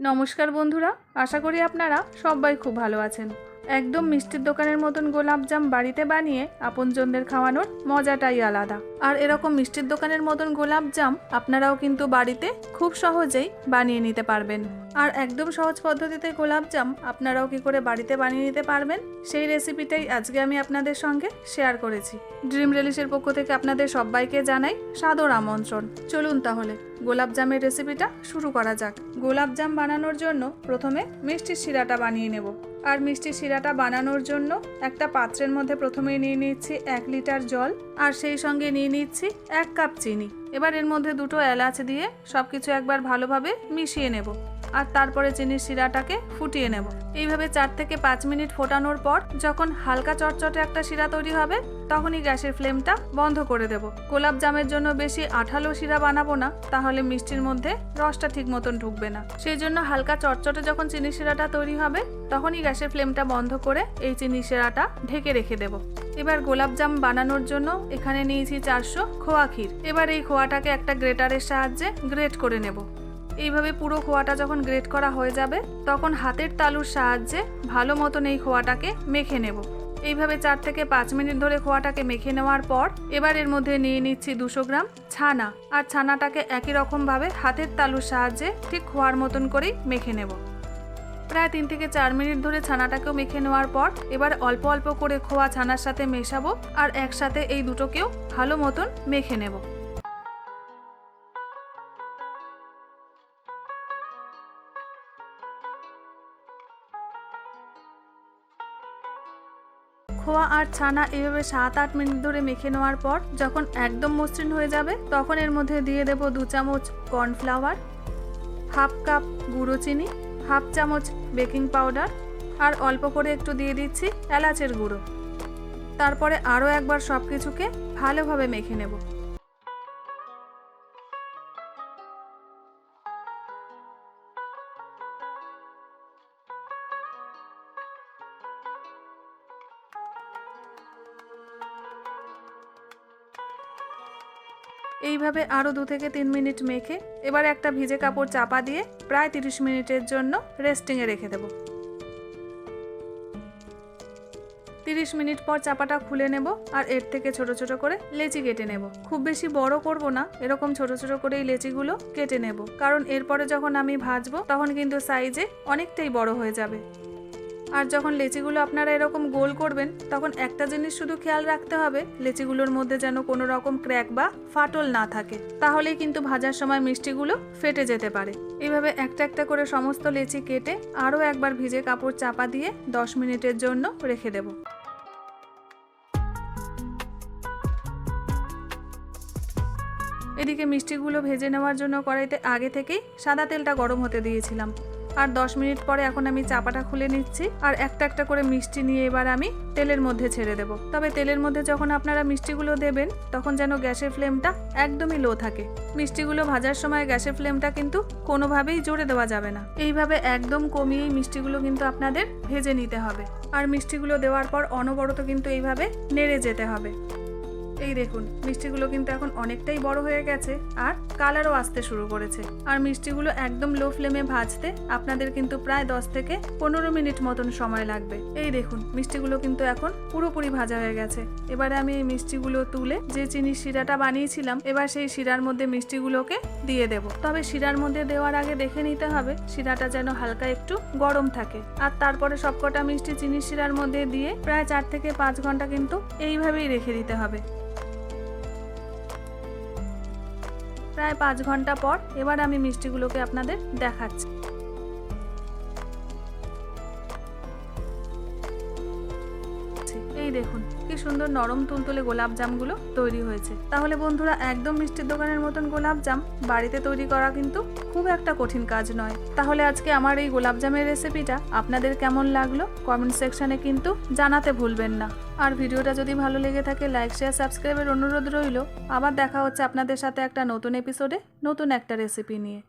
নমস্কার বন্ধুরা, আশা করি আপনারা সবাই খুব ভালো আছেন। একদম মিষ্টির দোকানের মতন গোলাপজাম বাড়িতে বানিয়ে আপনজনদের খাওয়ানোর মজাটাই আলাদা। আর এরকম মিষ্টির দোকানের মতন গোলাপজাম আপনারাও কিন্তু বাড়িতে খুব সহজেই বানিয়ে নিতে পারবেন। আর একদম সহজ পদ্ধতিতে গোলাপজাম আপনারাও কি করে বাড়িতে বানিয়ে নিতে পারবেন, সেই রেসিপিটাই আজকে আমি আপনাদের সঙ্গে শেয়ার করেছি। ড্রিম রিলিশের পক্ষ থেকে আপনাদের সবাইকে জানাই সাদর আমন্ত্রণ। চলুন তাহলে। গোলাপজামের রেসিপিটা শুরু করা যাক। গোলাপজাম বানানোর জন্য প্রথমে মিষ্টির শিরাটা বানিয়ে নেব। আর মিষ্টির শিরাটা বানানোর জন্য একটা পাত্রের মধ্যে প্রথমে নিয়ে নিচ্ছি এক লিটার জল আর সেই সঙ্গে নিয়ে নিচ্ছি এক কাপ চিনি। এবার এর মধ্যে দুটো এলাচ দিয়ে সব কিছু একবার ভালোভাবে মিশিয়ে নেব। আর তারপরে চিনির শিরাটাকে ফুটিয়ে নেব। এইভাবে চার থেকে পাঁচ মিনিট ফোটানোর পর যখন হালকা চটচটে একটা শিরা তৈরি হবে, তখনই গ্যাসের ফ্লেমটা বন্ধ করে দেব। গোলাপ জামের জন্য বেশি আঠালো শিরা বানাবো না, তাহলে মিষ্টির মধ্যে রসটা ঠিক মতন ঢুকবে না। সেই জন্য হালকা চটচটে যখন চিনি শিরাটা তৈরি হবে, তখনই গ্যাসের ফ্লেমটা বন্ধ করে এই চিনি শিরাটা ঢেকে রেখে দেব। এবার গোলাপজাম বানানোর জন্য এখানে নিয়েছি চারশো খোয়া ক্ষীর। এবার এই খোয়াটাকে একটা গ্রেটারের সাহায্যে গ্রেট করে নেব। এইভাবে পুরো খোয়াটা যখন গ্রেট করা হয়ে যাবে, তখন হাতের তালুর সাহায্যে ভালো মতন এই খোয়াটাকে মেখে নেব। এইভাবে চার থেকে পাঁচ মিনিট ধরে খোয়াটাকে মেখে নেওয়ার পর, এবার এর মধ্যে নিয়ে নিচ্ছি দুশো গ্রাম ছানা। আর ছানাটাকে একই রকমভাবে হাতের তালুর সাহায্যে ঠিক খোয়ার মতন করেই মেখে নেব। প্রায় তিন থেকে চার মিনিট ধরে ছানাটাকেও মেখে নেওয়ার পর, এবার অল্প অল্প করে খোয়া ছানার সাথে মেশাবো আর একসাথে এই দুটোকেও ভালো মতন মেখে নেব। খোয়া আর ছানা এভাবে সাত আট মিনিট ধরে মেখে নেওয়ার পর যখন একদম মসৃণ হয়ে যাবে, তখন এর মধ্যে দিয়ে দেব দু চামচ কর্নফ্লাওয়ার, হাফ কাপ গুঁড়ো চিনি, হাফ চামচ বেকিং পাউডার আর অল্প করে একটু দিয়ে দিচ্ছি এলাচের গুঁড়ো। তারপরে আরও একবার সব কিছুকে ভালোভাবে মেখে নেব। এইভাবে আরও দু থেকে তিন মিনিট মেখে এবার একটা ভিজে কাপড় চাপা দিয়ে প্রায় তিরিশ মিনিটের জন্য রেস্টিংয়ে রেখে দেব। তিরিশ মিনিট পর চাপাটা খুলে নেব আর এর থেকে ছোট ছোট করে লেচি কেটে নেব। খুব বেশি বড় করব না, এরকম ছোট ছোট করে এই লেচিগুলো কেটে নেব। কারণ এরপরে যখন আমি ভাজবো, তখন কিন্তু সাইজে অনেকটাই বড় হয়ে যাবে। আর যখন লেচিগুলো আপনারা এরকম গোল করবেন, তখন একটা জিনিস শুধু খেয়াল রাখতে হবে, লেচিগুলোর মধ্যে যেন কোনো রকম ক্র্যাক বা ফাটল না থাকে। তাহলেই কিন্তু ভাজার সময় মিষ্টিগুলো ফেটে যেতে পারে। এভাবে একটা একটা করে সমস্ত লেচি কেটে আরও একবার ভিজে কাপড় চাপা দিয়ে দশ মিনিটের জন্য রেখে দেব। এদিকে মিষ্টিগুলো ভেজে নেওয়ার জন্য কড়াইতে আগে থেকেই সাদা তেলটা গরম হতে দিয়েছিলাম। আর দশ মিনিট পরে এখন আমি চাপাটা খুলে নিচ্ছি আর একটা একটা করে মিষ্টি নিয়ে এবার আমি তেলের মধ্যে ছেড়ে দেব। তবে তেলের মধ্যে যখন আপনারা মিষ্টিগুলো দেবেন, তখন যেন গ্যাসের ফ্লেমটা একদমই লো থাকে। মিষ্টিগুলো ভাজার সময় গ্যাসের ফ্লেমটা কিন্তু কোনোভাবেই জোরে দেওয়া যাবে না। এইভাবে একদম কমিয়েই মিষ্টিগুলো কিন্তু আপনাদের ভেজে নিতে হবে। আর মিষ্টিগুলো দেওয়ার পর অনবরত কিন্তু এইভাবে নেড়ে যেতে হবে। এই দেখুন, মিষ্টিগুলো কিন্তু এখন অনেকটাই বড় হয়ে গেছে আর কালারও আসতে শুরু করেছে। আর মিষ্টিগুলো একদম লো ফ্লেমে ভাজতে আপনাদের কিন্তু প্রায় দশ থেকে পনেরো মিনিট মতন সময় লাগবে। এই দেখুন, মিষ্টিগুলো কিন্তু এখন পুরোপুরি ভাজা হয়ে গেছে। এবারে আমি এই মিষ্টিগুলো তুলে যে চিনি শিরাটা বানিয়েছিলাম, এবার সেই শিরার মধ্যে মিষ্টিগুলোকে দিয়ে দেব। তবে শিরার মধ্যে দেওয়ার আগে দেখে নিতে হবে, শিরাটা যেন হালকা একটু গরম থাকে। আর তারপরে সবকটা মিষ্টি চিনি শিরার মধ্যে দিয়ে প্রায় চার থেকে পাঁচ ঘণ্টা কিন্তু এইভাবেই রেখে দিতে হবে। প্রায় পাঁচ ঘণ্টা পর এবার আমি মিষ্টিগুলোকে আপনাদের দেখাচ্ছি। এই দেখুন, কি সুন্দর নরম তুলতুলে গোলাপ জামগুলো তৈরি হয়েছে। তাহলে বন্ধুরা, একদম মিষ্টির দোকানের মতন গোলাপ জাম বাড়িতে তৈরি করা কিন্তু খুব একটা কঠিন কাজ নয়। তাহলে আজকে আমার এই গোলাপ জামের রেসিপিটা আপনাদের কেমন লাগল? কমেন্ট সেকশনে কিন্তু জানাতে ভুলবেন না। আর ভিডিওটা যদি ভালো লেগে থাকে, লাইক, শেয়ার, সাবস্ক্রাইবের অনুরোধ রইল। আবার দেখা হচ্ছে আপনাদের সাথে একটা নতুন এপিসোডে নতুন একটা রেসিপি নিয়ে।